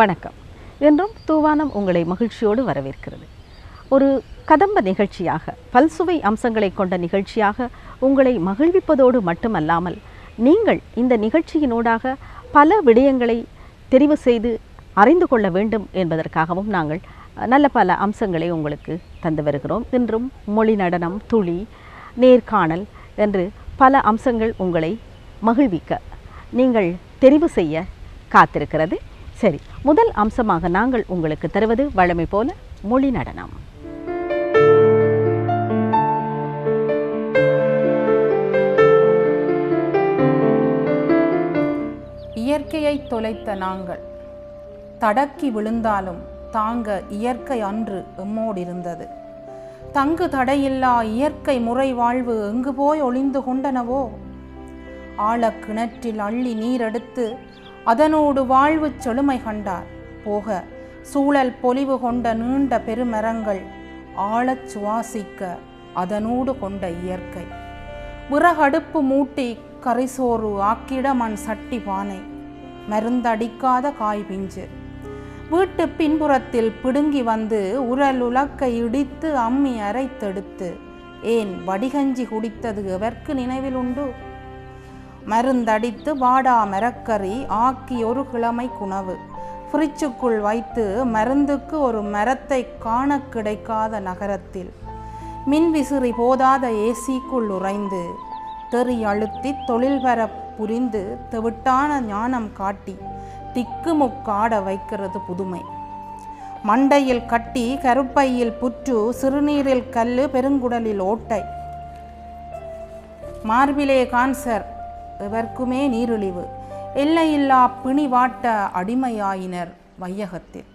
வணக்கம். என்றும் தூவானம் உங்களை மகிழ்ச்சியோடு வரவேற்கிறது. ஒரு கதம்ப நிகழ்ச்சியாக பல்சுவை அம்சங்களை கொண்ட நிகழ்ச்சியாக உங்களை மகிழ்விப்பதோடு மட்டுமல்லாமல் நீங்கள் இந்த நிகழ்ச்சியினூடாக பல விடயங்களை தெரிவு செய்து அறிந்து கொள்ள வேண்டும் என்பதற்காகவும் நாங்கள் நல்ல பல அம்சங்களை உங்களுக்கு தந்து வருகிறோம். இன்றும் மொழி நடனம் துளி நேர்காணல் என்று பல அம்சங்கள் உங்களை மகிழ்விக்க நீங்கள் தெரிவு செய்ய காத்திருக்கிறது. சரி முதல் அம்சமாக நாங்கள் உங்களுக்கு தருவது வழமை போல மொழி நடனம். இயற்கையை தொலைத்த நாங்கள் தடக்கி விழுந்தாலும் தாங்க இயற்கை அன்று எம்மோடிருந்தது. தங்கு தடையில்லா இயற்கை முறை வாழ்வு எங்கு போய் ஒளிந்து கொண்டனவோ? ஆழக் கிணற்றில் அள்ளி நீரெடுத்து அதனோடு வாழ்வுச் செழுமை கண்டார். போக சூழல் பொலிவு கொண்ட நீண்ட பெருமரங்கள் ஆழச் சுவாசிக்க அதனோடு கொண்ட இயற்கை. விறகடுப்பு மூட்டி கரிசோறு ஆக்கிட மண் சட்டி பானை. மருந்தடிக்காத காய் பிஞ்சு. வீட்டு பின்புறத்தில் பிடுங்கி வந்து உரல் உலக்கை இடித்து அம்மி அரைத்தெடுத்து ஏன் வடிகஞ்சி குடித்தது எவர்க்கு நினைவில் உண்டு மருந்தடித்து வாடா மரக்கறி ஆக்கி ஒரு கிழமை குணவு. ஃப்ரிட்ஜுக்குள் வைத்து மருந்துக்கு ஒரு மரத்தை காண கிடைக்காத நகரத்தில். மின்விசிறி போதாத ஏசிக்குள் உறைந்து தெறி அழுத்தி தொழில் புரிந்து தெவிட்டான ஞானம் காட்டி திக்குமுக்காட வைக்கிறது புதுமை. மண்டையில் கட்டி கருப்பையில் புற்று சிறுநீரில் கல்லு பெருங்குடலில் ஓட்டை. மார்பிலே கான்சர் எவர்க்குமே நீரிழிவு. எல்லையில்லா பிணிவாட்ட அடிமையாயினர் வையகத்தில்.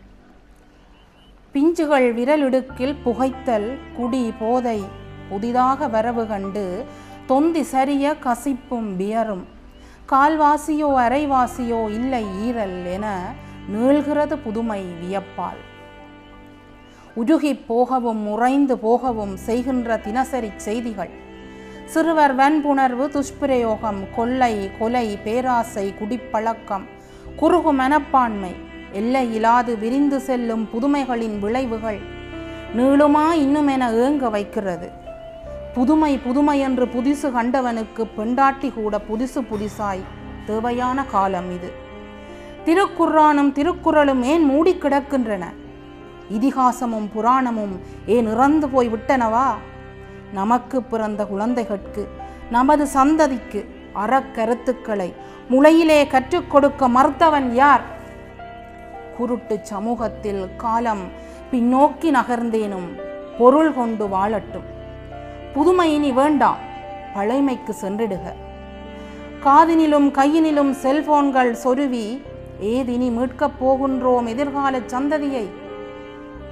பிஞ்சுகள் விரலிடுக்கில் புகைத்தல் குடி போதை புதிதாக வரவு கண்டு தொந்தி சரிய கசிப்பும் பியரும் கால்வாசியோ அரைவாசியோ இல்லை ஈரல் என நீள்கிறது புதுமை வியப்பால். உருகிப் போகவும் உறைந்து போகவும் செய்கின்ற தினசரி செய்திகள். சிறுவர் வன்புணர்வு துஷ்பிரயோகம் கொள்ளை கொலை பேராசை குடிப்பழக்கம் குறுகு மனப்பான்மை எல்லையிலாது விரிந்து செல்லும் புதுமைகளின் விளைவுகள் நீளுமா இன்னுமென ஏங்க வைக்கிறது. புதுமை புதுமை என்று புதிசு கண்டவனுக்கு பெண்டாட்டி கூட புதிசு புதிசாய் தேவையான காலம் இது. திருக்குறானும் திருக்குறளும் ஏன் மூடி கிடக்கின்றன இதிகாசமும் புராணமும் ஏன் இறந்து போய் விட்டனவா நமக்கு பிறந்த குழந்தைகளுக்கு நமது சந்ததிக்கு அறக்கருத்துக்களை முளையிலே கற்றுக் கொடுக்க மறுத்தவன் யார்? குருட்டு சமூகத்தில் காலம் பின்னோக்கி நகர்ந்தேனும் பொருள் கொண்டு வாழட்டும். புதுமை இனி வேண்டாம் பழைமைக்கு சென்றிடுக. காதினிலும் கையினிலும் செல்போன்கள் சொருவி ஏதினி மீட்கப் போகின்றோம் எதிர்கால சந்ததியை.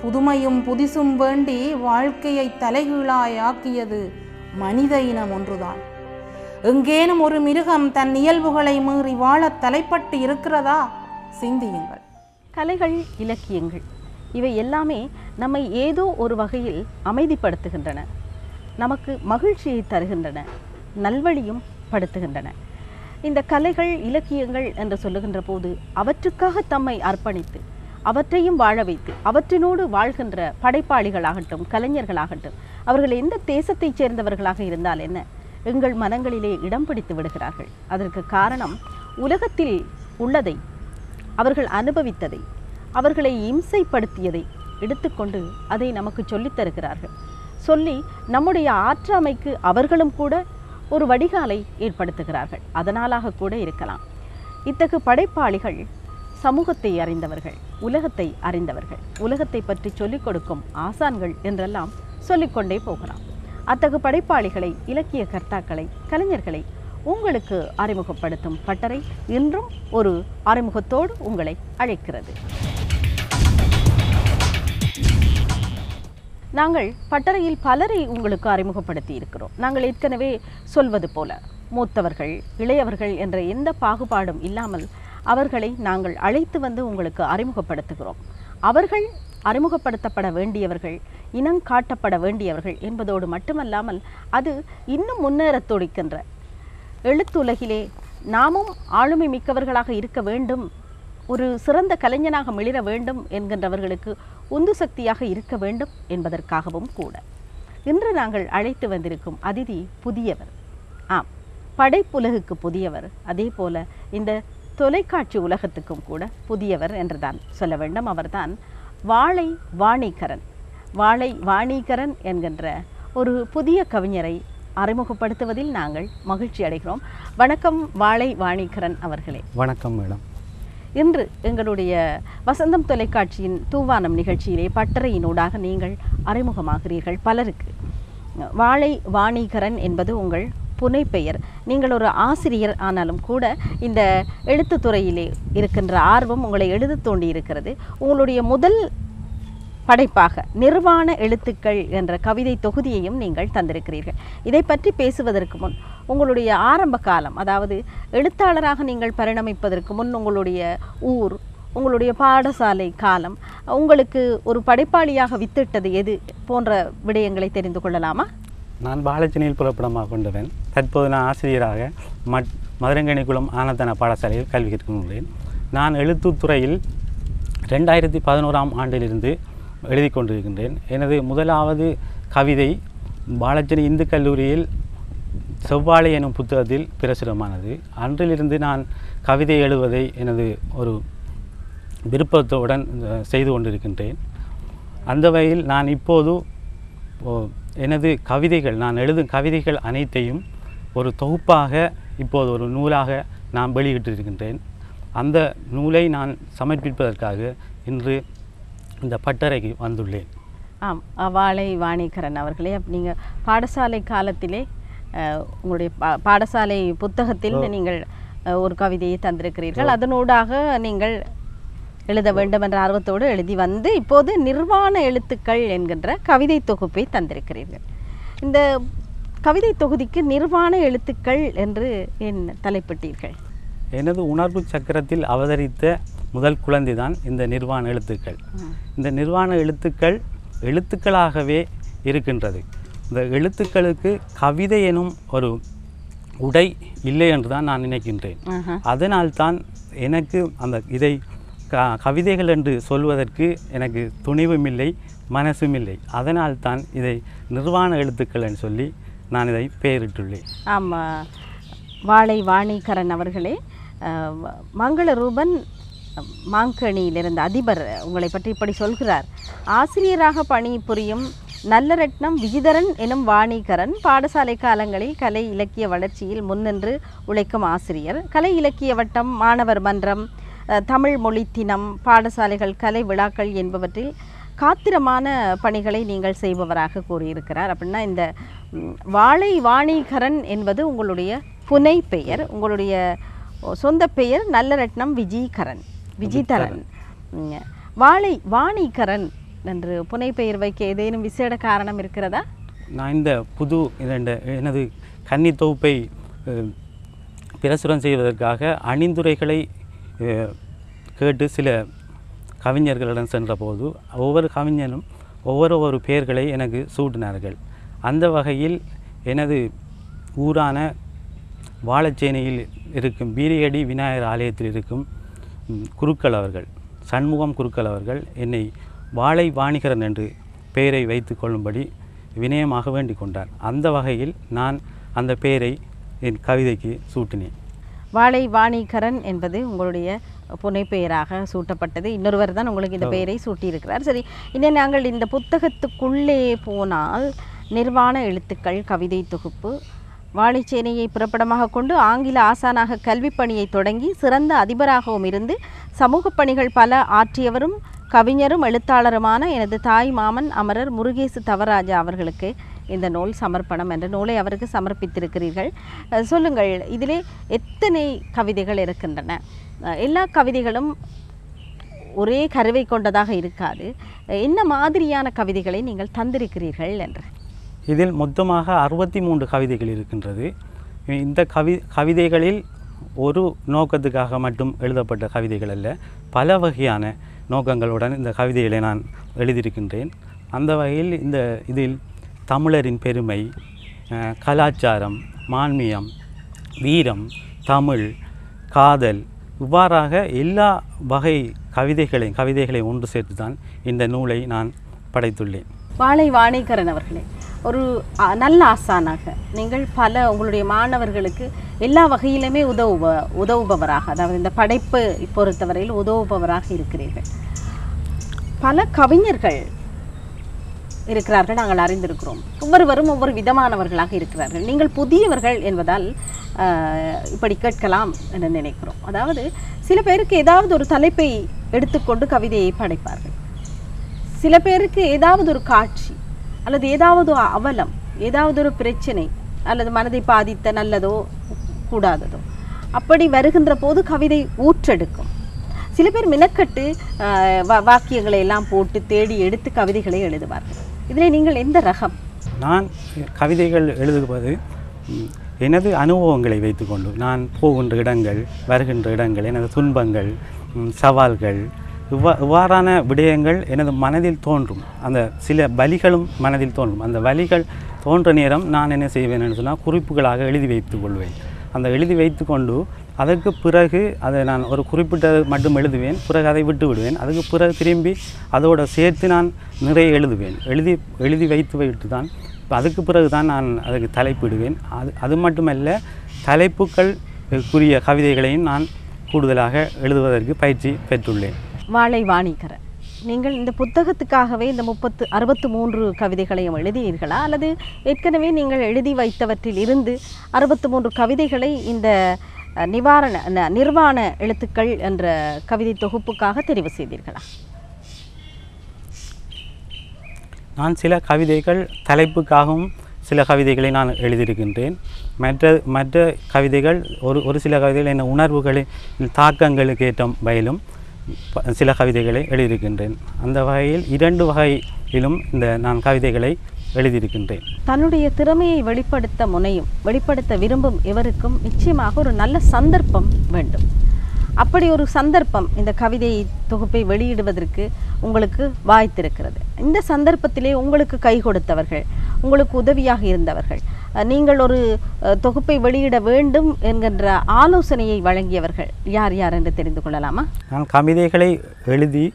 புதுமையும் புதிசும் வேண்டி வாழ்க்கையை தலைகீழாய் ஆக்கியது மனித இனம் ஒன்றுதான். எங்கேனும் ஒரு மிருகம் தன் இயல்புகளை மீறி வாழத் தலைப்பட்டு இருக்கிறதா? சிந்தியுங்கள். கலைகள் இலக்கியங்கள் இவை எல்லாமே நம்மை ஏதோ ஒரு வகையில் அமைதிப்படுத்துகின்றன. நமக்கு மகிழ்ச்சியை தருகின்றன நல்வழியும் படுத்துகின்றன. இந்த கலைகள் இலக்கியங்கள் என்று சொல்லுகின்ற போது அவற்றுக்காக தம்மை அர்ப்பணித்து அவற்றையும் வாழ வைத்து அவற்றினோடு வாழ்கின்ற படைப்பாளிகளாகட்டும் கலைஞர்களாகட்டும் அவர்கள் எந்த தேசத்தைச் சேர்ந்தவர்களாக இருந்தால் என்ன? எங்கள் மனங்களிலே இடம் பிடித்து விடுகிறார்கள். அதற்கு காரணம் உலகத்தில் உள்ளதை அவர்கள் அனுபவித்ததை அவர்களை இம்சைப்படுத்தியதை எடுத்துக்கொண்டு அதை நமக்கு சொல்லித் தருகிறார்கள். சொல்லி நம்முடைய ஆற்றாமைக்கு அவர்களும் கூட ஒரு வடிகாலை ஏற்படுத்துகிறார்கள். அதனாலாக கூட இருக்கலாம். இத்தகு படைப்பாளிகள் சமூகத்தை அறிந்தவர்கள். உலகத்தை அறிந்தவர்கள். உலகத்தை பற்றி சொல்லிக் கொடுக்கும் ஆசான்கள் என்றெல்லாம் சொல்லிக்கொண்டே போகலாம். அத்தகு படைப்பாளிகளை இலக்கிய கர்த்தாக்களை கலைஞர்களை உங்களுக்கு அறிமுகப்படுத்தும் பட்டறை இன்றும் ஒரு அறிமுகத்தோடு உங்களை அழைக்கிறது. நாங்கள் பட்டறையில் பலரை உங்களுக்கு அறிமுகப்படுத்தி இருக்கிறோம். நாங்கள் ஏற்கனவே சொல்வது போல மூத்தவர்கள் இளையவர்கள் என்ற எந்த பாகுபாடும் இல்லாமல் அவர்களை நாங்கள் அழைத்து வந்து உங்களுக்கு அறிமுகப்படுத்துகிறோம். அவர்கள் அறிமுகப்படுத்தப்பட வேண்டியவர்கள் இனம் காட்டப்பட வேண்டியவர்கள் என்பதோடு மட்டுமல்லாமல் அது இன்னும் முன்னேற துடிக்கின்ற. எழுத்துலகிலே நாமும் ஆளுமை மிக்கவர்களாக இருக்க வேண்டும். ஒரு சிறந்த கலைஞனாக மிளிர வேண்டும் என்கின்றவர்களுக்கு உந்து சக்தியாக இருக்க வேண்டும் என்பதற்காகவும் கூட. இன்று நாங்கள் அழைத்து வந்திருக்கும் அதிதி புதியவர். ஆம் படைப்புலகுக்கு புதியவர். அதே போல இந்த தொலைக்காட்சி உலகத்துக்கும் கூட புதியவர் என்றுதான் சொல்ல வேண்டும். அவர்தான் வாழை வாணிகரன். வாழை வாணிகரன் என்கின்ற ஒரு புதிய கவிஞரை அறிமுகப்படுத்துவதில் நாங்கள் மகிழ்ச்சி அடைகிறோம். வணக்கம் வாழை வாணிகரன் அவர்களே. வணக்கம் மேடம். இன்று எங்களுடைய வசந்தம் தொலைக்காட்சியின் தூவானம் நிகழ்ச்சியிலே பட்டறையினூடாக நீங்கள் அறிமுகமாகிறீர்கள் பலருக்கு. வாழை வாணிகரன் என்பது உங்கள் புனைப்பெயர். நீங்கள் ஒரு ஆசிரியர் ஆனாலும் கூட இந்த எழுத்துத்துறையிலே இருக்கின்ற ஆர்வம் உங்களை எழுத தோண்டி இருக்கிறது. உங்களுடைய முதல் படைப்பாக நிர்வாண எழுத்துக்கள் என்ற கவிதை தொகுதியையும் நீங்கள் தந்திருக்கிறீர்கள். இதை பற்றி பேசுவதற்கு முன் உங்களுடைய ஆரம்ப காலம் அதாவது எழுத்தாளராக நீங்கள் பரிணமிப்பதற்கு முன் உங்களுடைய ஊர் உங்களுடைய பாடசாலை காலம் உங்களுக்கு ஒரு படைப்பாளியாக வித்திட்டது எது போன்ற விடயங்களை தெரிந்து கொள்ளலாமா? நான் பாலச்சனியில் புலப்படமாக கொண்டவன். தற்போது நான் ஆசிரியராக மட் மதுரங்கணிக்குளம் ஆனந்தன பாடசாலையில் கல்வி கற்கின்றேன் நான் எழுத்துத்துறையில் ரெண்டாயிரத்தி பதினோராம் ஆண்டிலிருந்து எழுதி கொண்டிருக்கின்றேன். எனது முதலாவது கவிதை பாலச்சனி இந்து கல்லூரியில் செவ்வாழை எனும் புத்தகத்தில் பிரசுரமானது. அன்றிலிருந்து நான் கவிதை எழுவதை எனது ஒரு விருப்பத்துடன் செய்து கொண்டிருக்கின்றேன். அந்த வகையில் நான் இப்போது எனது கவிதைகள் நான் எழுதும் கவிதைகள் அனைத்தையும் ஒரு தொகுப்பாக இப்போது ஒரு நூலாக நான் வெளியிட்டிருக்கின்றேன். அந்த நூலை நான் சமர்ப்பிப்பதற்காக இன்று இந்த பட்டறைக்கு வந்துள்ளேன். ஆம் வாழை வாணிகரன் அவர்களே அப்ப நீங்க பாடசாலை காலத்திலே உங்களுடைய பா- பாடசாலை புத்தகத்தில் நீங்கள் ஒரு கவிதையை தந்திருக்கிறீர்கள். அதனூடாக நீங்கள் எழுத வேண்டும் என்ற ஆர்வத்தோடு எழுதி வந்து இப்போது நிர்வாண எழுத்துக்கள் என்கின்ற கவிதை தொகுப்பை தந்திருக்கிறீர்கள். இந்த கவிதை தொகுதிக்கு நிர்வாண எழுத்துக்கள் என்று ஏன் தலைப்பிட்டீர்கள்? எனது உணர்வு சக்கரத்தில் அவதரித்த முதல் குழந்தை தான் இந்த நிர்வாண எழுத்துக்கள். இந்த நிர்வாண எழுத்துக்கள் எழுத்துக்களாகவே இருக்கின்றது. இந்த எழுத்துக்களுக்கு கவிதை எனும் ஒரு உடை இல்லை என்று தான் நான் நினைக்கின்றேன். அதனால்தான் எனக்கு அந்த இதை க கவிதைகள் என்று சொல்வதற்கு எனக்கு துணிவும் இல்லை மனசும் இல்லை அதனால்தான் இதை நிர்வாண எழுத்துக்கள் என்று சொல்லி நான் இதை பெயரிட்டுள்ளேன். ஆமாம் வாழை வாணிகரன் அவர்களே மங்கள ரூபன் மாங்கனியில் இருந்த அதிபர் உங்களை பற்றி இப்படி சொல்கிறார். ஆசிரியராக பணி புரியும் நல்லரட்னம் விஜிதரன் எனும் வாணிகரன் பாடசாலை காலங்களில் கலை இலக்கிய வளர்ச்சியில் முன்னின்று உழைக்கும் ஆசிரியர். கலை இலக்கிய வட்டம் மாணவர் மன்றம் தமிழ் மொழி தினம் பாடசாலைகள் கலை விழாக்கள் என்பவற்றில் காத்திரமான பணிகளை நீங்கள் செய்பவராக கூறியிருக்கிறார். அப்படின்னா இந்த வாழை வாணிகரன் என்பது உங்களுடைய புனை பெயர் உங்களுடைய சொந்த பெயர் நல்லரட்னம் விஜீகரன் விஜிதரன். வாழை வாணிகரன் என்று புனை பெயர் வைக்க ஏதேனும் விசேட காரணம் இருக்கிறதா? நான் இந்த புது எனது கன்னி தொகுப்பை பிரசுரம் செய்வதற்காக அணிந்துரைகளை கேட்டு சில கவிஞர்களிடம் சென்றபோது ஒவ்வொரு கவிஞனும் ஒவ்வொரு ஒரு பெயர்களை எனக்கு சூட்டினார்கள். அந்த வகையில் எனது ஊரான வாழச்சேனையில் இருக்கும் பீரியடி விநாயகர் ஆலயத்தில் இருக்கும் குருக்கள் அவர்கள் சண்முகம் குருக்கள் அவர்கள் என்னை வாழை வாணிகரன் என்று பெயரை வைத்து கொள்ளும்படி வினயமாக வேண்டிக் கொண்டார். அந்த வகையில் நான் அந்த பெயரை என் கவிதைக்கு சூட்டினேன். வாழை வாணிகரன் என்பது உங்களுடைய புனைப்பெயராக சூட்டப்பட்டது. இன்னொருவர் தான் உங்களுக்கு இந்த பெயரை சூட்டியிருக்கிறார். சரி இனி நாங்கள் இந்த புத்தகத்துக்குள்ளே போனால் நிர்வாண எழுத்துக்கள் கவிதை தொகுப்பு வாழைச்சேனையை பிறப்பிடமாக கொண்டு ஆங்கில ஆசானாக கல்விப் பணியை தொடங்கி சிறந்த அதிபராகவும் இருந்து சமூக பணிகள் பல ஆற்றியவரும் கவிஞரும் எழுத்தாளருமான எனது தாய் மாமன் அமரர் முருகேசு தவராஜா அவர்களுக்கு இந்த நூல் சமர்ப்பணம் என்ற நூலை அவருக்கு சமர்ப்பித்திருக்கிறீர்கள். சொல்லுங்கள் இதிலே எத்தனை கவிதைகள் இருக்கின்றன? எல்லா கவிதைகளும் ஒரே கருவை கொண்டதாக இருக்காது. என்ன மாதிரியான கவிதைகளை நீங்கள் தந்திருக்கிறீர்கள் என்று? இதில் மொத்தமாக அறுபத்தி மூன்று கவிதைகள் இருக்கின்றது. இந்த கவி கவிதைகளில் ஒரு நோக்கத்துக்காக மட்டும் எழுதப்பட்ட கவிதைகள் அல்ல பல வகையான நோக்கங்களுடன் இந்த கவிதைகளை நான் எழுதியிருக்கின்றேன். அந்த வகையில் இந்த இதில் தமிழரின் பெருமை கலாச்சாரம் மான்மியம் வீரம் தமிழ் காதல் இவ்வாறாக எல்லா வகை கவிதைகளையும் கவிதைகளை ஒன்று சேர்த்து தான் இந்த நூலை நான் படைத்துள்ளேன். வாழை வாணிகரன் அவர்களே ஒரு நல்ல ஆசானாக நீங்கள் பல உங்களுடைய மாணவர்களுக்கு எல்லா வகையிலுமே உதவுப உதவுபவராக அதாவது இந்த படைப்பு பொறுத்தவரையில் உதவுபவராக இருக்கிறீர்கள். பல கவிஞர்கள் இருக்கிறார்கள் நாங்கள் அறிந்திருக்கிறோம். ஒவ்வொருவரும் ஒவ்வொரு விதமானவர்களாக இருக்கிறார்கள். நீங்கள் புதியவர்கள் என்பதால் ஆஹ், இப்படி கேட்கலாம் என்று நினைக்கிறோம். அதாவது சில பேருக்கு ஏதாவது ஒரு தலைப்பை எடுத்துக்கொண்டு கவிதையை படைப்பார்கள். சில பேருக்கு ஏதாவது ஒரு காட்சி அல்லது ஏதாவது ஒரு அவலம் ஏதாவது ஒரு பிரச்சனை அல்லது மனதை பாதித்த நல்லதோ கூடாததோ அப்படி வருகின்ற போது கவிதை ஊற்றெடுக்கும். சில பேர் மினக்கட்டு ஆஹ், வாக்கியங்களை எல்லாம் போட்டு தேடி எடுத்து கவிதைகளை எழுதுவார்கள். இதில் நீங்கள் எந்த ரகம்? நான் கவிதைகள் எழுதுவது எனது அனுபவங்களை வைத்துக்கொண்டு நான் போகின்ற இடங்கள் வருகின்ற இடங்கள் எனது துன்பங்கள் சவால்கள் இவ்வா இவ்வாறான விடயங்கள் எனது மனதில் தோன்றும். அந்த சில வலிகளும் மனதில் தோன்றும். அந்த வலிகள் தோன்ற நேரம் நான் என்ன செய்வேன் என்று சொன்னால் குறிப்புகளாக எழுதி வைத்துக் கொள்வேன். அந்த எழுதி வைத்துக்கொண்டு அதற்கு பிறகு அதை நான் ஒரு குறிப்பிட்டது மட்டும் எழுதுவேன். பிறகு அதை விட்டு விடுவேன். அதுக்கு பிறகு திரும்பி அதோட சேர்த்து நான் நிறைய எழுதுவேன். எழுதி எழுதி வைத்து வைத்து தான் இப்ப அதுக்கு பிறகு தான் நான் அதுக்கு தலைப்பிடுவேன். அது அது மட்டுமல்ல தலைப்புகளுக்குரிய கவிதைகளையும் நான் கூடுதலாக எழுதுவதற்கு பயிற்சி பெற்றுள்ளேன். வாழை வாணிகரன் நீங்கள் இந்த புத்தகத்துக்காகவே இந்த முப்பத்து அறுபத்து மூன்று கவிதைகளையும் எழுதினீர்களா? அல்லது ஏற்கனவே நீங்கள் எழுதி வைத்தவற்றில் இருந்து அறுபத்து மூன்று கவிதைகளை இந்த நிவாரண நிர்வாண எழுத்துக்கள் என்ற கவிதை தொகுப்புக்காக தெரிவு செய்தீர்களா? நான் சில கவிதைகள் தலைப்புக்காகவும் சில கவிதைகளை நான் எழுதியிருக்கின்றேன். மற்ற மற்ற கவிதைகள் ஒரு ஒரு சில கவிதைகள் என்ன உணர்வுகளின் தாக்கங்களுக்கு ஏற்ற வகையிலும் ப- சில கவிதைகளை எழுதியிருக்கின்றேன். அந்த வகையில் இரண்டு வகையிலும் இந்த நான் கவிதைகளை எழுதியிருக்கின்றேன். தன்னுடைய திறமையை வெளிப்படுத்த முனையும் வெளிப்படுத்த விரும்பும் எவருக்கும் நிச்சயமாக ஒரு நல்ல சந்தர்ப்பம் வேண்டும். அப்படி ஒரு சந்தர்ப்பம் இந்த கவிதை தொகுப்பை வெளியிடுவதற்கு உங்களுக்கு வாய்த்திருக்கிறது. இந்த சந்தர்ப்பத்திலே உங்களுக்கு கை கொடுத்தவர்கள் உங்களுக்கு உதவியாக இருந்தவர்கள் நீங்கள் ஒரு தொகுப்பை வெளியிட வேண்டும் என்கின்ற ஆலோசனையை வழங்கியவர்கள் யார் யார் என்று தெரிந்து கொள்ளலாமா? நான் கவிதைகளை எழுதி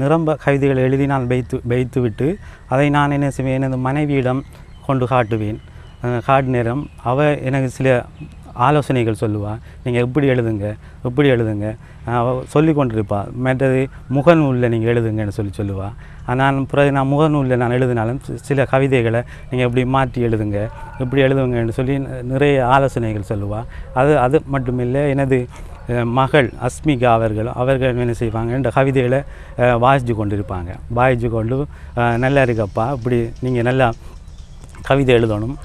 நிரம்ப கவிதைகளை எழுதி நான் வைத்து வைத்துவிட்டு அதை நான் என்ன செய்வேன்? எனது மனைவியிடம் கொண்டு காட்டுவேன். காட்டு நேரம் அவள் எனக்கு சில ஆலோசனைகள் சொல்லுவாள் நீங்கள் எப்படி எழுதுங்க? எப்படி எழுதுங்க? அவள் சொல்லி கொண்டிருப்பாள் மற்றது முகநூலில் நீங்கள் எழுதுங்கன்னு சொல்லி சொல்லுவாள் நான் பிறகு நான் முகநூலில் நான் எழுதினாலும் சில கவிதைகளை நீங்கள் எப்படி மாற்றி எழுதுங்க? எப்படி எழுதுங்கன்னு சொல்லி நிறைய ஆலோசனைகள் சொல்லுவாள் அது அது மட்டுமில்லை எனது மகள் அஸ்மிகா அவர்கள் அவர்கள் என்ன செய்வாங்க? இந்த கவிதைகளை அஹ், கொண்டு இருப்பாங்க வாசித்து கொண்டு நல்லா இருக்கப்பா இப்படி நீங்கள் நல்லா கவிதை எழுதணும்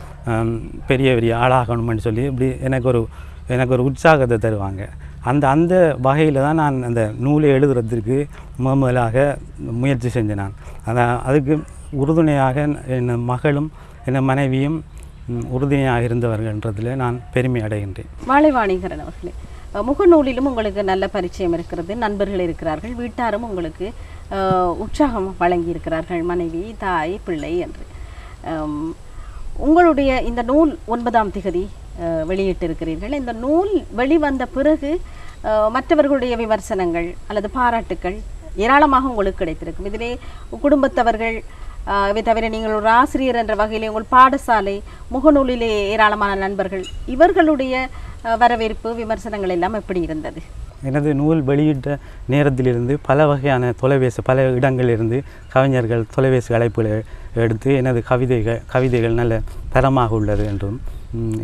பெரிய பெரிய ஆளாகணும்னு சொல்லி இப்படி எனக்கு ஒரு எனக்கு ஒரு உற்சாகத்தை தருவாங்க. அந்த அந்த வகையில் தான் நான் அந்த நூலை எழுதுறதுக்கு முத முதலாக முயற்சி செஞ்சேன். நான் அதான் அதுக்கு உறுதுணையாக என் மகளும் என் மனைவியும் உறுதுணையாக இருந்தவர்கள்ன்றதில் நான் பெருமை அடைகின்றேன். வாழைவாணிகரன் அவர்களே. முகநூலிலும் உங்களுக்கு நல்ல பரிச்சயம் இருக்கிறது. நண்பர்கள் இருக்கிறார்கள் வீட்டாரும் உங்களுக்கு உற்சாகம் வழங்கி இருக்கிறார்கள். மனைவி தாய் பிள்ளை என்று. உங்களுடைய இந்த நூல் ஒன்பதாம் திகதி வெளியிட்டிருக்கிறீர்கள். இந்த நூல் வெளிவந்த பிறகு மற்றவர்களுடைய விமர்சனங்கள் அல்லது பாராட்டுக்கள் ஏராளமாக உங்களுக்கு கிடைத்திருக்கும். இதிலே குடும்பத்தவர்கள் இவை தவிர நீங்கள் ஒரு ஆசிரியர் என்ற வகையிலே உங்கள் பாடசாலை முகநூலிலே ஏராளமான நண்பர்கள் இவர்களுடைய வரவேற்பு விமர்சனங்கள் எல்லாம் எப்படி இருந்தது? எனது நூல் வெளியிட்ட நேரத்திலிருந்து பல வகையான தொலைபேசி பல இடங்களிலிருந்து கவிஞர்கள் தொலைபேசி அழைப்புகளை எடுத்து எனது கவிதைகள் கவிதைகள் நல்ல தரமாக உள்ளது என்றும்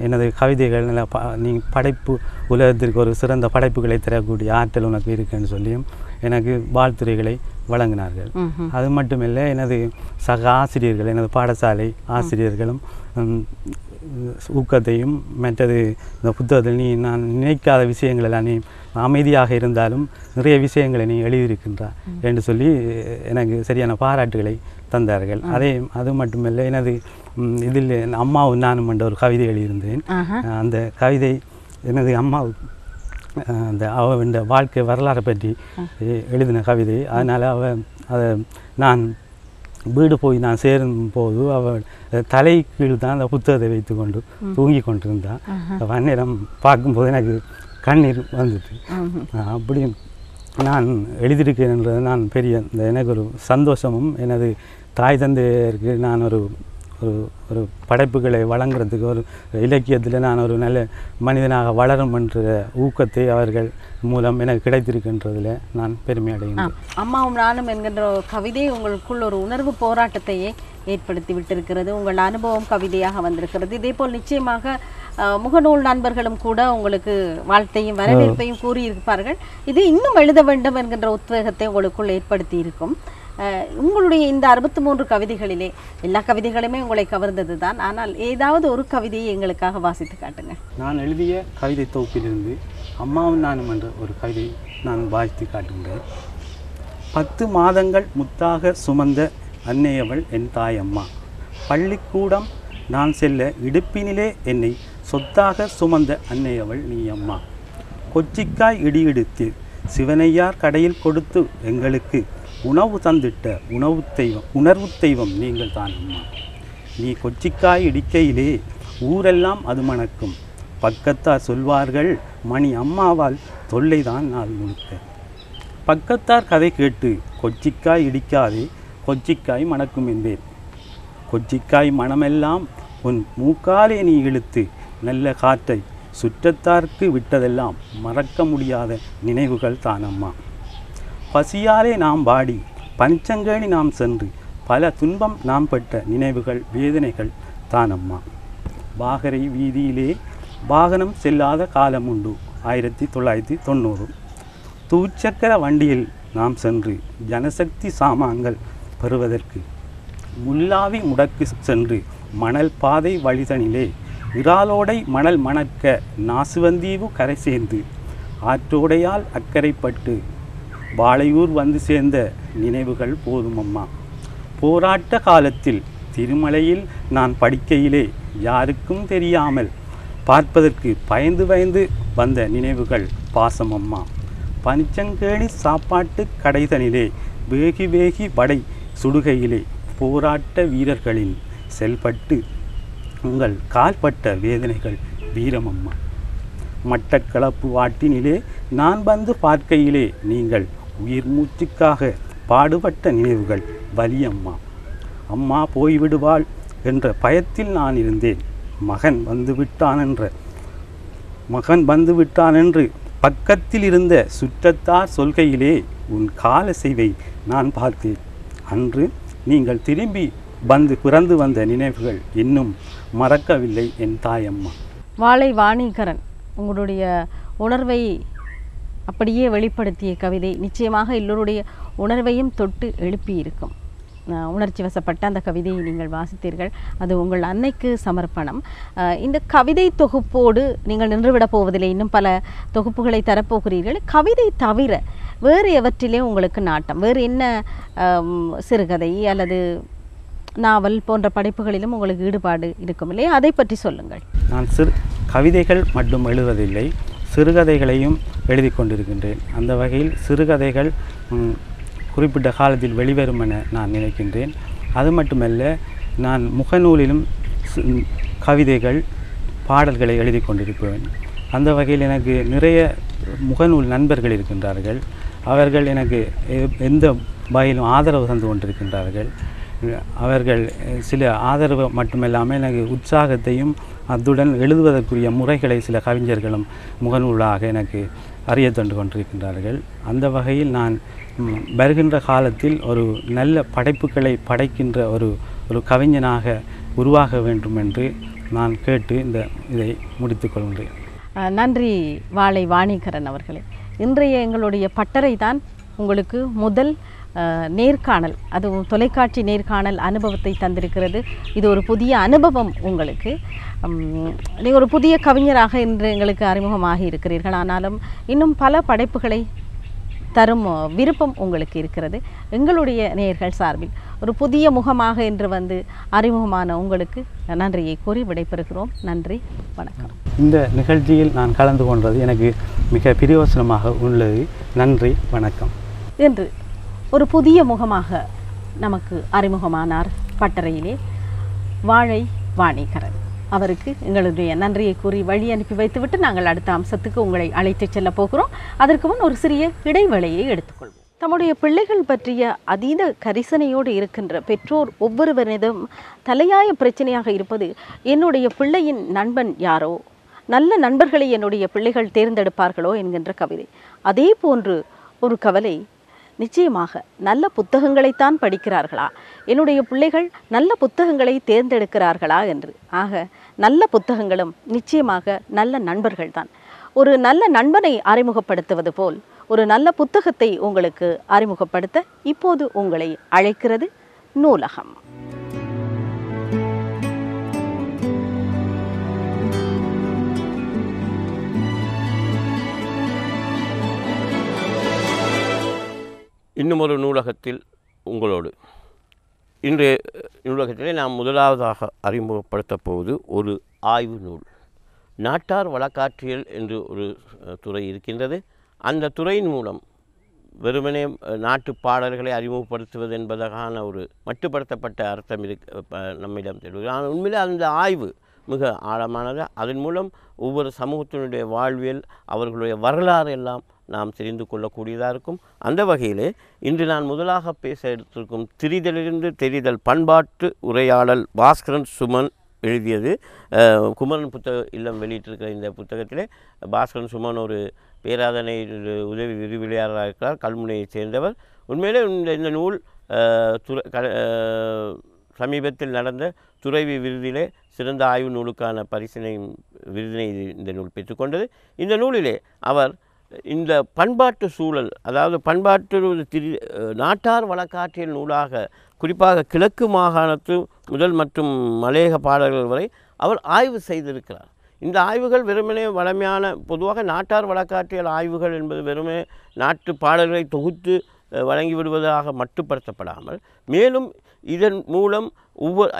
எனது கவிதைகள் நல்ல ப நீ படைப்பு உலகத்திற்கு ஒரு சிறந்த படைப்புகளை தரக்கூடிய ஆற்றல் உனக்கு இருக்குன்னு சொல்லியும் எனக்கு வாழ்த்துறைகளை வழங்கினார்கள். அது மட்டுமில்லை எனது சக ஆசிரியர்கள் எனது பாடசாலை ஆசிரியர்களும் ஊக்கத்தையும் மற்றது இந்த புத்தகத்தில் நீ நான் நினைக்காத விஷயங்கள் எல்லாம் நீ அமைதியாக இருந்தாலும் நிறைய விஷயங்களை நீ எழுதியிருக்கின்றாய் என்று சொல்லி எனக்கு சரியான பாராட்டுகளை தந்தார்கள். அதே அது மட்டுமல்ல எனது இதில் அம்மாவும் நானும் என்ற ஒரு கவிதை எழுதியிருந்தேன். அந்த கவிதை எனது அம்மா அஹ், அந்த அவ இந்த வாழ்க்கை வரலாறை பற்றி எழுதின கவிதை. அதனால் அவ அதை நான் வீடு போய் நான் சேரும் போது அவள் தலை கீழ் தான் அந்த புத்தகத்தை வைத்துக்கொண்டு தூங்கி கொண்டிருந்தாள் அந்நேரம் பார்க்கும்போது எனக்கு கண்ணீர் வந்துட்டு. அப்படி நான் எழுதியிருக்கேன் என்றது நான் பெரிய எனக்கு ஒரு சந்தோஷமும் எனது தாய் தந்தையருக்கு நான் ஒரு ஒரு ஒரு படைப்புகளை வழங்குறதுக்கு ஒரு இலக்கியத்தில் நான் ஒரு நல்ல மனிதனாக வளரும் என்ற ஊக்கத்தை அவர்கள் மூலம் எனக்கு கிடைத்திருக்கின்றதில் நான் பெருமை அடைகிறேன் அம்மாவும் நானும் என்கின்ற ஒரு கவிதை உங்களுக்குள் ஒரு உணர்வு போராட்டத்தையே ஏற்படுத்தி விட்டிருக்கிறது. உங்கள் அனுபவம் கவிதையாக வந்திருக்கிறது. இதே போல் நிச்சயமாக முகநூல் நண்பர்களும் கூட உங்களுக்கு வாழ்த்தையும் வரவேற்பையும் கூறியிருப்பார்கள். இது இன்னும் எழுத வேண்டும் என்கின்ற உத்வேகத்தை உங்களுக்குள் ஏற்படுத்தி இருக்கும். உங்களுடைய இந்த அறுபத்தி மூன்று கவிதைகளிலே எல்லா கவிதைகளுமே உங்களை கவர்ந்தது தான் ஆனால் ஏதாவது ஒரு கவிதையை எங்களுக்காக வாசித்து காட்டுங்க. நான் எழுதிய கவிதை தொகுப்பிலிருந்து அம்மாவும் நானும் என்ற ஒரு கவிதை நான் வாசித்து காட்டுகிறேன் பத்து மாதங்கள் முத்தாக சுமந்த அன்னையவள் என் தாய் அம்மா. பள்ளிக்கூடம் நான் செல்ல இடுப்பினிலே என்னை சொத்தாக சுமந்த அன்னையவள் நீ அம்மா. கொச்சிக்காய் இடியெடுத்து சிவனையார் கடையில் கொடுத்து எங்களுக்கு உணவு தந்திட்ட உணவு தெய்வம் உணர்வு தெய்வம் நீங்கள் தான் அம்மா. நீ கொச்சிக்காய் இடிக்கையிலே ஊரெல்லாம் அது மணக்கும். பக்கத்தார் சொல்வார்கள் மணி அம்மாவால் தொல்லைதான் நாள் முழுக்க. பக்கத்தார் கதை கேட்டு கொச்சிக்காய் இடிக்காதே கொச்சிக்காய் மணக்கும் என்பேன். கொச்சிக்காய் மணமெல்லாம் உன் மூக்காலே நீ இழுத்து நல்ல காற்றை சுற்றத்தார்க்கு விட்டதெல்லாம் மறக்க முடியாத நினைவுகள் தானம்மா பசியாலே நாம் வாடி பஞ்சங்கேணி நாம் சென்று பல துன்பம் நாம் பெற்ற நினைவுகள் வேதனைகள் தானம்மா வாகரை வீதியிலே வாகனம் செல்லாத காலம் உண்டு. ஆயிரத்தி தொள்ளாயிரத்தி தொண்ணூறு. தூச்சக்கர வண்டியில் நாம் சென்று ஜனசக்தி சாமான்கள் பெறுவதற்கு முல்லாவி முடக்கு சென்று மணல் பாதை வழிதனிலே இறாலோடை மணல் மணக்க நாசுவந்தீவு கரை சேர்ந்து ஆற்றோடையால் அக்கறைப்பட்டு வாளையூர் வந்து சேர்ந்த நினைவுகள் போதும் அம்மா. போராட்ட காலத்தில் திருமலையில் நான் படிக்கையிலே யாருக்கும் தெரியாமல் பார்ப்பதற்கு பயந்து பயந்து வந்த நினைவுகள் பாசம் அம்மா. பனிச்சங்கேணி சாப்பாட்டு கடைதனிலே வேகி வேகி வடை சுடுகையிலே போராட்ட வீரர்களின் செல்பட்டு உங்கள் கால்பட்ட வேதனைகள் வீரமம்மா மட்டக்களப்பு வாட்டினிலே நான் வந்து பார்க்கையிலே நீங்கள் உயிர் மூச்சுக்காக பாடுபட்ட நினைவுகள். வலியம்மா அம்மா போய்விடுவாள் என்ற பயத்தில் நான் இருந்தேன். மகன் வந்து விட்டான் என்ற மகன் வந்து விட்டான் என்று பக்கத்தில் இருந்த சுற்றத்தார் சொல்கையிலே உன் கால செய்வை நான் பார்த்தேன். அன்று நீங்கள் திரும்பி வந்து பிறந்து வந்த நினைவுகள் இன்னும் மறக்கவில்லை என் தாயம்மா. வாழை வாணிகரன் உங்களுடைய உணர்வை அப்படியே வெளிப்படுத்திய கவிதை. நிச்சயமாக எல்லோருடைய உணர்வையும் தொட்டு எழுப்பியிருக்கும். உணர்ச்சி வசப்பட்ட அந்த கவிதையை நீங்கள் வாசித்தீர்கள். அது உங்கள் அன்னைக்கு சமர்ப்பணம். இந்த கவிதை தொகுப்போடு நீங்கள் நின்றுவிடப் போவதில்லை. இன்னும் பல தொகுப்புகளை தரப்போகிறீர்கள். கவிதை தவிர வேறு எவற்றிலே உங்களுக்கு நாட்டம்? வேறு என்ன சிறுகதை அல்லது நாவல் போன்ற படைப்புகளிலும் உங்களுக்கு ஈடுபாடு இருக்கும் இல்லையா? அதை பற்றி சொல்லுங்கள். நான் சிறு கவிதைகள் மட்டும் எழுதுவதில்லை. சிறுகதைகளையும் எழுதி கொண்டிருக்கின்றேன் அந்த வகையில் சிறுகதைகள் குறிப்பிட்ட காலத்தில் வெளிவரும் என நான் நினைக்கின்றேன். அது மட்டுமல்ல நான் முகநூலிலும் கவிதைகள் பாடல்களை எழுதி கொண்டிருப்பேன் அந்த வகையில் எனக்கு நிறைய முகநூல் நண்பர்கள் இருக்கின்றார்கள். அவர்கள் எனக்கு எந்த வகையிலும் ஆதரவு தந்து கொண்டிருக்கின்றார்கள். அவர்கள் சில ஆதரவு மட்டுமில்லாமல் எனக்கு உற்சாகத்தையும் அத்துடன் எழுதுவதற்குரிய முறைகளை சில கவிஞர்களும் முகநூலாக எனக்கு அறிய தந்து கொண்டிருக்கின்றார்கள். அந்த வகையில் நான் வருகின்ற காலத்தில் ஒரு நல்ல படைப்புகளை படைக்கின்ற ஒரு ஒரு கவிஞனாக உருவாக வேண்டும் என்று நான் கேட்டு இந்த இதை முடித்துக்கொள்கின்றேன் நன்றி வாழை வாணிகரன் அவர்களே. இன்றைய எங்களுடைய பட்டறை தான் உங்களுக்கு முதல் நேர்காணல் அதுவும் தொலைக்காட்சி நேர்காணல் அனுபவத்தை தந்திருக்கிறது. இது ஒரு புதிய அனுபவம் உங்களுக்கு. உம், நீ ஒரு புதிய கவிஞராக இன்று எங்களுக்கு அறிமுகமாகி இருக்கிறீர்கள். ஆனாலும் இன்னும் பல படைப்புகளை தரும் விருப்பம் உங்களுக்கு இருக்கிறது. எங்களுடைய நேயர்கள் சார்பில் ஒரு புதிய முகமாக இன்று வந்து அறிமுகமான உங்களுக்கு நன்றியை கூறி விடைபெறுகிறோம். நன்றி வணக்கம். இந்த நிகழ்ச்சியில் நான் கலந்து கொண்டது எனக்கு மிக பிரயோசனமாக உள்ளது. நன்றி வணக்கம். என்று ஒரு புதிய முகமாக நமக்கு அறிமுகமானார் பட்டறையிலே வாழை வாணிகரன். அவருக்கு எங்களுடைய நன்றியை கூறி வழி அனுப்பி வைத்துவிட்டு நாங்கள் அடுத்த அம்சத்துக்கு உங்களை அழைத்துச் செல்ல போகிறோம். அதற்கு முன் ஒரு சிறிய இடைவேளையை எடுத்துக்கொள்வோம். தம்முடைய பிள்ளைகள் பற்றிய அதீத கரிசனையோடு இருக்கின்ற பெற்றோர் ஒவ்வொருவரிடம் தலையாய பிரச்சனையாக இருப்பது என்னுடைய பிள்ளையின் நண்பன் யாரோ நல்ல நண்பர்களை என்னுடைய பிள்ளைகள் தேர்ந்தெடுப்பார்களோ என்கின்ற கவிதை. அதே போன்று ஒரு கவலை நிச்சயமாக நல்ல புத்தகங்களைத்தான் படிக்கிறார்களா? என்னுடைய பிள்ளைகள் நல்ல புத்தகங்களை தேர்ந்தெடுக்கிறார்களா என்று. ஆக நல்ல புத்தகங்களும் நிச்சயமாக நல்ல நண்பர்கள்தான். ஒரு நல்ல நண்பனை அறிமுகப்படுத்துவது போல் ஒரு நல்ல புத்தகத்தை உங்களுக்கு அறிமுகப்படுத்த இப்போது உங்களை அழைக்கிறது நூலகம். இன்னும் ஒரு நூலகத்தில் உங்களோடு. இன்றைய நூலகத்திலே நாம் முதலாவதாக அறிமுகப்படுத்தப் போவது ஒரு ஆய்வு நூல். நாட்டார் வழக்காற்றியல் என்று ஒரு துறை இருக்கின்றது. அந்த துறையின் மூலம் வெறுமனே நாட்டு பாடல்களை அறிமுகப்படுத்துவது என்பதற்கான ஒரு மட்டுப்படுத்தப்பட்ட அர்த்தம் இருக்கு நம்மிடம் தெரிவிக்கிறது ஆனால் உண்மையில் அந்த ஆய்வு மிக ஆழமானது. அதன் மூலம் ஒவ்வொரு சமூகத்தினுடைய வாழ்வியல் அவர்களுடைய வரலாறு எல்லாம் நாம் தெரிந்து கொள்ளக்கூடியதாக இருக்கும். அந்த வகையிலே இன்று நான் முதலாக பேச எடுத்திருக்கும் திரிதலிருந்து தெரிதல் பண்பாட்டு உரையாடல் பாஸ்கரன் சுமன் எழுதியது. குமரன் புத்தக இல்லம் வெளியிட்டிருக்கிற இந்த புத்தகத்திலே பாஸ்கரன் சுமன் ஒரு பேராதனை உதவி விரிவிளையாளராக இருக்கிறார். கல்முனையைச் சேர்ந்தவர். உண்மையிலே இந்த இந்த நூல் துற துறை க- சமீபத்தில் நடந்த துறைவி விருதிலே சிறந்த ஆய்வு நூலுக்கான பரிசினை விருதினை இந்த நூல் பெற்றுக்கொண்டது. இந்த நூலிலே அவர் இந்த பண்பாட்டு சூழல் அதாவது பண்பாட்டு திரு திரி நாட்டார் வழக்காற்றியல் நூலாக குறிப்பாக கிழக்கு மாகாணத்து முதல் மற்றும் மலையக பாடல்கள் வரை அவர் ஆய்வு செய்திருக்கிறார். இந்த ஆய்வுகள் வெறுமனே வளமையான பொதுவாக நாட்டார் வழக்காற்றியல் ஆய்வுகள் என்பது வெறுமனே நாட்டு பாடல்களை தொகுத்து வழங்கிவிடுவதாக வழங்கி விடுவதாக மட்டுப்படுத்தப்படாமல் மேலும் இதன் மூலம் ஒவ்வொரு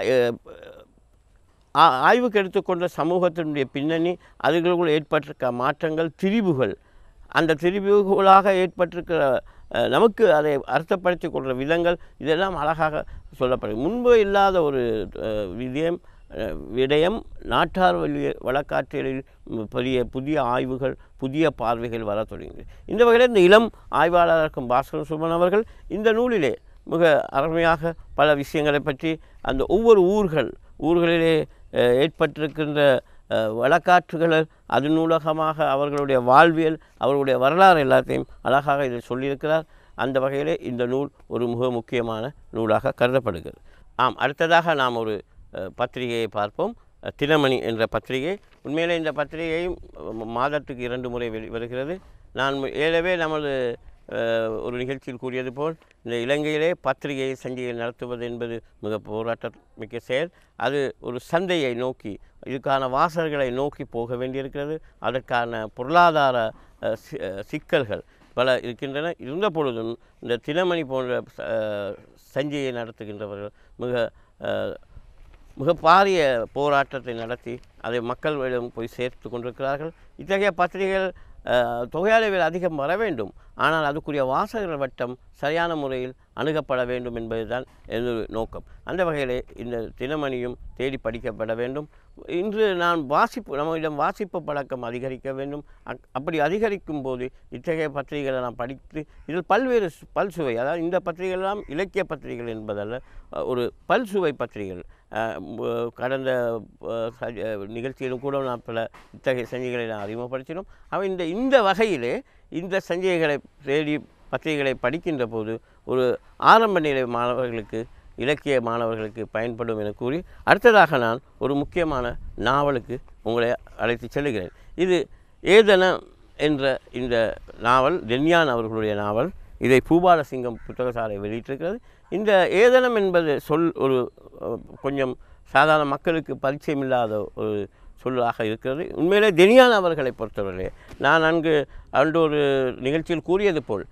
ஆய்வுக்கு எடுத்துக்கொண்ட சமூகத்தினுடைய பின்னணி அதுகளுக்குள் ஏற்பட்டிருக்க மாற்றங்கள் திரிவுகள் அந்த திரிவுகளாக ஏற்பட்டிருக்கிற நமக்கு அதை அர்த்தப்படுத்திக் கொள்கிற விதங்கள் இதெல்லாம் அழகாக சொல்லப்படும் முன்பு இல்லாத ஒரு விதயம் விடயம் நாட்டார் வழி வழக்காற்றியலில் பெரிய புதிய ஆய்வுகள் புதிய பார்வைகள் வர தொடங்கியது. இந்த வகையில் இந்த இளம் ஆய்வாளராக இருக்கும் பாஸ்கரன் சுமன் அவர்கள் இந்த நூலிலே மிக அருமையாக பல விஷயங்களை பற்றி அந்த ஒவ்வொரு ஊர்கள் ஊர்களிலே ஏற்பட்டிருக்கின்ற வழக்காற்றுகள் அது நூலகமாக அவர்களுடைய வாழ்வியல் அவர்களுடைய வரலாறு எல்லாத்தையும் அழகாக இதில் சொல்லியிருக்கிறார். அந்த வகையிலே இந்த நூல் ஒரு மிக முக்கியமான நூலாக கருதப்படுகிறது. ஆம் அடுத்ததாக நாம் ஒரு பத்திரிகையை பார்ப்போம். தினமணி என்ற பத்திரிகை. உண்மையிலே இந்த பத்திரிகையும் மாதத்துக்கு இரண்டு முறை வெளி வருகிறது. நான் ஏழவே நமது ஒரு நிகழ்ச்சியில் கூறியது போல் இந்த இலங்கையிலே பத்திரிகை சஞ்சிகை நடத்துவது என்பது மிக போராட்ட மிக்க செயல். அது ஒரு சந்தையை நோக்கி இதுக்கான வாசல்களை நோக்கி போக வேண்டியிருக்கிறது. அதற்கான பொருளாதார சி- சிக்கல்கள் பல இருக்கின்றன. இருந்த பொழுதும் இந்த தினமணி போன்ற சஞ்சியை நடத்துகின்றவர்கள் மிக மிக பாரிய போராட்டத்தை நடத்தி அதை மக்களிடம் போய் சேர்த்து கொண்டிருக்கிறார்கள். இத்தகைய பத்திரிகைகள் தொகையளவில் அதிகம் வர வேண்டும். ஆனால் அதுக்குரிய வாசகர்கள் வட்டம் சரியான முறையில் அணுகப்பட வேண்டும் என்பதுதான் எனது நோக்கம். அந்த வகையிலே இந்த தினமணியும் தேடி படிக்கப்பட வேண்டும். இன்று நான் வாசிப்பு நம்மிடம் வாசிப்பு பழக்கம் அதிகரிக்க வேண்டும். அப்படி அதிகரிக்கும் போது இத்தகைய பத்திரிகைகளை நான் படித்து இதில் பல்வேறு பல்சுவை அதாவது இந்த பத்திரிகைகளெல்லாம் இலக்கிய பத்திரிகைகள் என்பதல்ல ஒரு பல்சுவை பத்திரிகைகள். கடந்த நிகழ்ச்சியிலும் கூட நான் பல இத்தகைய சஞ்சிகளை நான் அறிமுகப்படுத்தினோம். அவை இந்த இந்த வகையிலே இந்த சஞ்சிகைகளை தேடி பத்திரிகைகளை படிக்கின்ற போது ஒரு ஆரம்ப நிலை மாணவர்களுக்கு இலக்கிய மாணவர்களுக்கு பயன்படும் என கூறி அடுத்ததாக நான் ஒரு முக்கியமான நாவலுக்கு உங்களை அழைத்து செல்கிறேன் இது ஏதன என்ற இந்த நாவல் தென்யான் அவர்களுடைய நாவல். இதை பூபாலசிங்கம் புத்தகசாலை வெளியிட்டிருக்கிறது. இந்த ஏதனம் என்பது சொல் ஒரு கொஞ்சம் சாதாரண மக்களுக்கு பரிச்சயம் இல்லாத ஒரு சொல்லாக இருக்கிறது. உண்மையிலே தெனியான் அவர்களை பொறுத்தவரையிலே நான் அங்கு அன்று ஒரு நிகழ்ச்சியில் கூறியது போல்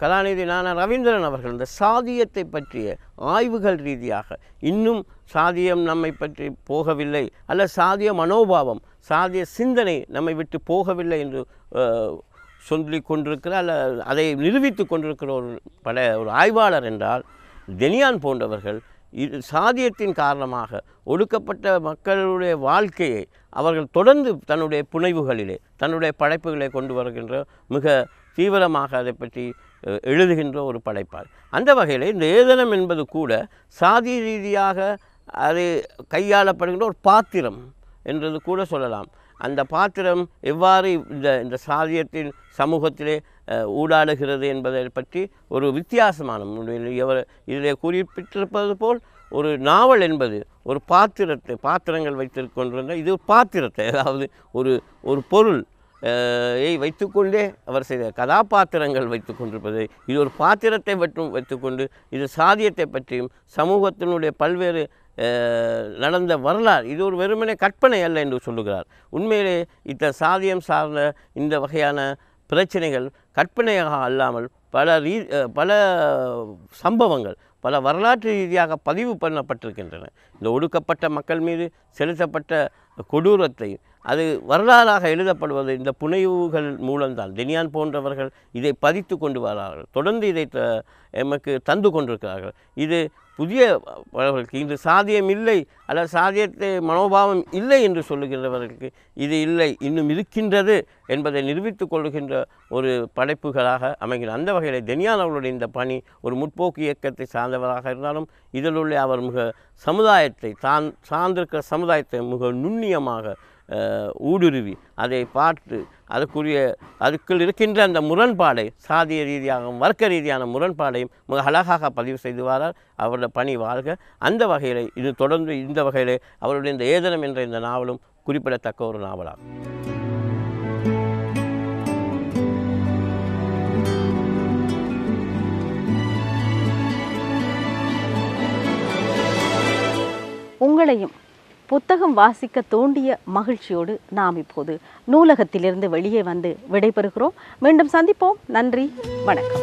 கலாநிதி நானா ரவீந்திரன் அவர்கள் இந்த சாதியத்தை பற்றிய ஆய்வுகள் ரீதியாக இன்னும் சாதியம் நம்மை பற்றி போகவில்லை அல்ல சாதிய மனோபாவம் சாதிய சிந்தனை நம்மை விட்டு போகவில்லை என்று சொல்லி சொல்லிக் கொண்டிருக்கிற அல்ல அதை நிரூபித்து கொண்டிருக்கிற ஒரு பல ஒரு ஆய்வாளர் என்றால் தெனியான் போன்றவர்கள் இது சாதியத்தின் காரணமாக ஒடுக்கப்பட்ட மக்களுடைய வாழ்க்கையை அவர்கள் தொடர்ந்து தன்னுடைய புனைவுகளிலே தன்னுடைய படைப்புகளை கொண்டு வருகின்ற மிக தீவிரமாக அதை பற்றி எழுதுகின்ற ஒரு படைப்பார் அந்த வகையில் இந்த ஏதனம் என்பது கூட சாதி ரீதியாக அது கையாளப்படுகின்ற ஒரு பாத்திரம் என்றது கூட சொல்லலாம். அந்த பாத்திரம் எவ்வாறு இந்த இந்த சாதியத்தின் சமூகத்திலே ஊடாடுகிறது என்பதை பற்றி ஒரு வித்தியாசமான இவர் இதிலே குறிப்பிட்டிருப்பது போல் ஒரு நாவல் என்பது ஒரு பாத்திரத்தை பாத்திரங்கள் வைத்திருக்கொண்டிருந்த இது ஒரு பாத்திரத்தை அதாவது ஒரு ஒரு பொருள். வைத்துக்கொண்டே அவர் செய்த கதாபாத்திரங்கள் வைத்து கொண்டிருப்பது இது ஒரு பாத்திரத்தை மட்டும் வைத்துக்கொண்டு இது சாதியத்தை பற்றியும் சமூகத்தினுடைய பல்வேறு நடந்த வரலாறு இது ஒரு வெறுமனே கற்பனை அல்ல என்று சொல்லுகிறார். உண்மையிலே இந்த சாதியம் சார்ந்த இந்த வகையான பிரச்சனைகள் கற்பனையாக அல்லாமல் பல ரீ பல சம்பவங்கள் பல வரலாற்று ரீதியாக பதிவு பண்ணப்பட்டிருக்கின்றன. இந்த ஒடுக்கப்பட்ட மக்கள் மீது செலுத்தப்பட்ட கொடூரத்தை. அது வரலாறாக எழுதப்படுவது இந்த புனைவுகள் மூலம்தான். தெனியான் போன்றவர்கள் இதை பதித்து கொண்டு வரார்கள். தொடர்ந்து இதை த- எமக்கு தந்து கொண்டிருக்கிறார்கள். இது புதிய பலவர்களுக்கு இன்று சாதியம் இல்லை அல்லது சாதியத்தை மனோபாவம் இல்லை என்று சொல்லுகின்றவர்களுக்கு இது இல்லை இன்னும் இருக்கின்றது என்பதை நிரூபித்துக் கொள்கின்ற ஒரு படைப்புகளாக அமைகிறது அந்த வகையில் டெனியான் அவர்களுடைய இந்த பணி ஒரு முற்போக்கு இயக்கத்தை சார்ந்தவராக இருந்தாலும் இதில் உள்ள அவர் மிக சமுதாயத்தை தான் சார்ந்திருக்கிற சமுதாயத்தை மிக நுண்ணியமாக ஊடுருவி அதை பார்த்து அதுக்குரிய அதுக்குள் இருக்கின்ற அந்த முரண்பாடை சாதிய ரீதியாகவும் வர்க்க ரீதியான முரண்பாடையும் மிக அழகாக பதிவு செய்து வரார். அவருடைய பணி வாழ்க. அந்த வகையில் இது தொடர்ந்து இந்த வகையில் அவருடைய இந்த ஏதனம் என்ற இந்த நாவலும் குறிப்பிடத்தக்க ஒரு நாவலாகும். உங்களையும் புத்தகம் வாசிக்க தோண்டிய மகிழ்ச்சியோடு நாம் இப்போது நூலகத்திலிருந்து வெளியே வந்து விடைபெறுகிறோம். மீண்டும் சந்திப்போம். நன்றி. வணக்கம்.